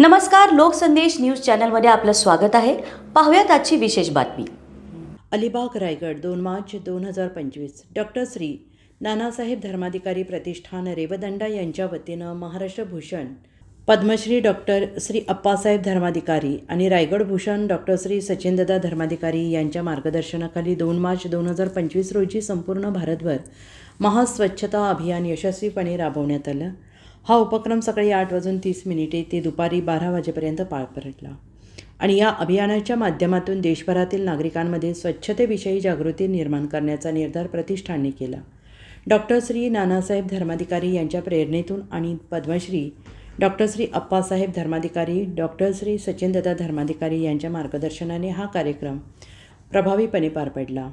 नमस्कार लोकसंदेश न्यूज चॅनलमध्ये आपलं स्वागत आहे. पाहूयात आजची विशेष बातमी. अलिबाग रायगड दोन मार्च दोन हजार पंचवीस. डॉक्टर श्री नानासाहेब धर्माधिकारी प्रतिष्ठान रेवदंडा यांच्या वतीनं महाराष्ट्र भूषण पद्मश्री डॉक्टर श्री अप्पासाहेब धर्माधिकारी आणि रायगड भूषण डॉक्टर श्री सचिनदादा धर्माधिकारी यांच्या मार्गदर्शनाखाली दोन मार्च दोन हजार पंचवीस रोजी संपूर्ण भारतभर महास्वच्छता अभियान यशस्वीपणे राबवण्यात आलं. हा उपक्रम सकाळी आठ वाजून तीस मिनिटे ते दुपारी बारा वाजेपर्यंत पार पडला. आणि या अभियानाच्या माध्यमातून देशभरातील नागरिकांमध्ये स्वच्छतेविषयी जागृती निर्माण करण्याचा निर्धार प्रतिष्ठानने केला. डॉक्टर श्री नानासाहेब धर्माधिकारी यांच्या प्रेरणेतून आणि पद्मश्री डॉक्टर श्री अप्पासाहेब धर्माधिकारी डॉक्टर श्री सचिनदत्ता धर्माधिकारी यांच्या मार्गदर्शनाने हा कार्यक्रम प्रभावीपणे पार पडला.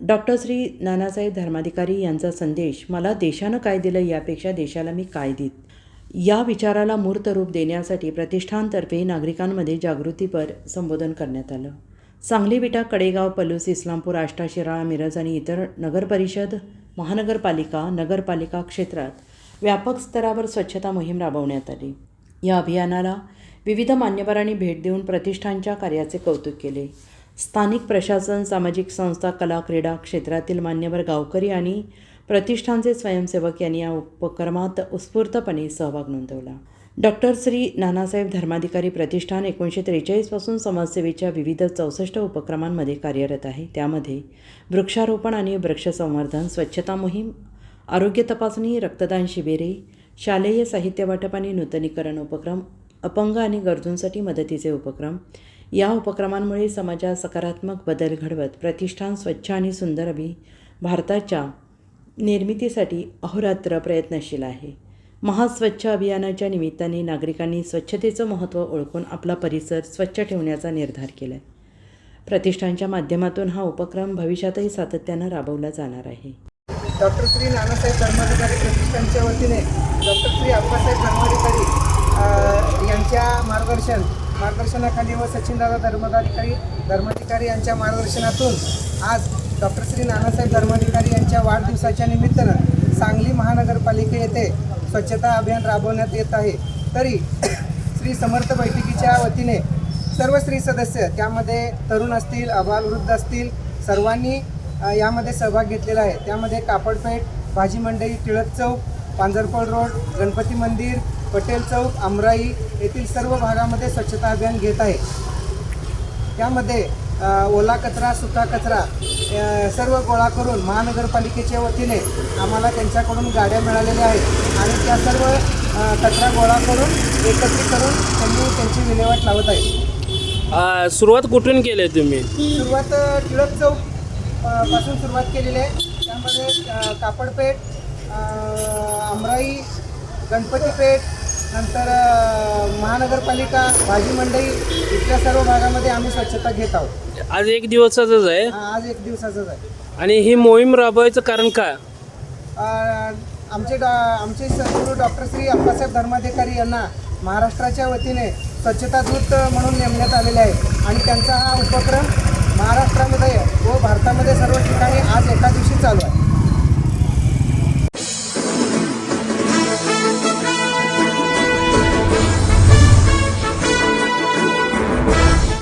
डॉक्टर श्री नानासाहेब धर्माधिकारी यांचा संदेश मला देशानं काय दिलं यापेक्षा देशाला मी काय देत या विचाराला मूर्त रूप देण्यासाठी प्रतिष्ठानतर्फे नागरिकांमध्ये जागृतीपर संबोधन करण्यात आलं. सांगली विटा कडेगाव पलूस इस्लामपूर आष्टा शिराळा मिरज आणि इतर नगरपरिषद महानगरपालिका नगरपालिका क्षेत्रात व्यापक स्तरावर स्वच्छता मोहीम राबवण्यात आली. या अभियानाला विविध मान्यवरांनी भेट देऊन प्रतिष्ठानच्या कार्याचे कौतुक केले. स्थानिक प्रशासन सामाजिक संस्था कला क्रीडा क्षेत्रातील मान्यवर गावकरी आणि प्रतिष्ठानचे स्वयंसेवक यांनी या उपक्रमात उत्स्फूर्तपणे सहभाग नोंदवला. डॉक्टर श्री नानासाहेब धर्माधिकारी प्रतिष्ठान एकोणीसशे त्रेचाळीसपासून समाजसेवेच्या विविध चौसष्ट उपक्रमांमध्ये कार्यरत आहे. त्यामध्ये वृक्षारोपण आणि वृक्षसंवर्धन स्वच्छता मोहीम आरोग्य तपासणी रक्तदान शिबिरे शालेय साहित्य वाटप आणि नूतनीकरण उपक्रम अपंग आणि गरजूंसाठी मदतीचे उपक्रम या उपक्रमांमुळे समाजात सकारात्मक बदल घडवत प्रतिष्ठान स्वच्छ आणि सुंदर अभि भारताच्या निर्मितीसाठी अहोरात्र प्रयत्नशील आहे. महास्वच्छ अभियानाच्या निमित्ताने नागरिकांनी स्वच्छतेचं महत्त्व ओळखून आपला परिसर स्वच्छ ठेवण्याचा निर्धार केला आहे प्रतिष्ठानच्या माध्यमातून हा उपक्रम भविष्यातही सातत्यानं राबवला जाणार आहे. डॉक्टर श्री नानासाहेब धर्माधिकारी प्रतिष्ठानच्या वतीने डॉक्टर श्री अप्पासाहेब धर्माधिकारी यांच्या मार्गदर्शन मार्गदर्शनाखाली व सचिनदादा धर्माधिकारी धर्माधिकारी यांच्या मार्गदर्शनातून आज डॉक्टर श्री नानासाहेब धर्माधिकारी यांच्या वाढदिवसाच्या निमित्तानं सांगली महानगरपालिके येथे स्वच्छता अभियान राबवण्यात येत आहे. तरी श्री समर्थ बैठकीच्या वतीने सर्व स्त्री सदस्य त्यामध्ये तरुण असतील अबालवृद्ध असतील सर्वांनी यामध्ये सहभाग घेतलेला आहे. त्यामध्ये कापडपेठ भाजी मंडई टिळक चौक पांजरपळ रोड गणपती मंदिर पटेल चौक आमराई येथील सर्व भागामध्ये स्वच्छता अभियान घेत आहे. त्यामध्ये ओला कचरा सुका कचरा सर्व गोळा करून महानगरपालिकेच्या वतीने आम्हाला त्यांच्याकडून गाड्या मिळालेल्या आहेत. आणि त्या सर्व कचरा गोळा करून एकत्रित करून त्यांनी त्यांची विल्हेवाट लावत आहेत आ, सुरुवात कुठून केली आहे तुम्ही? सुरुवात टिळक चौकपासून सुरुवात केलेली आहे. त्यामध्ये कापडपेठ अ, आमराई गणपतीपेठ नंतर महानगरपालिका भाजी मंडई इथल्या सर्व भागामध्ये आम्ही स्वच्छता घेत आहोत. आज एक दिवसाचंच आहे? हा, आज एक दिवसाचंच आहे. आणि ही मोहीम राबवायचं कारण काय? आमचे डॉ आमचे सद्गुरू डॉक्टर श्री अप्पासाहेब धर्माधिकारी यांना महाराष्ट्राच्या वतीने स्वच्छता दूत म्हणून नेमण्यात आलेले आहे. आणि त्यांचा हा उपक्रम महाराष्ट्रामध्ये व भारतामध्ये सर्व ठिकाणी आज एका दिवशी चालू आहे.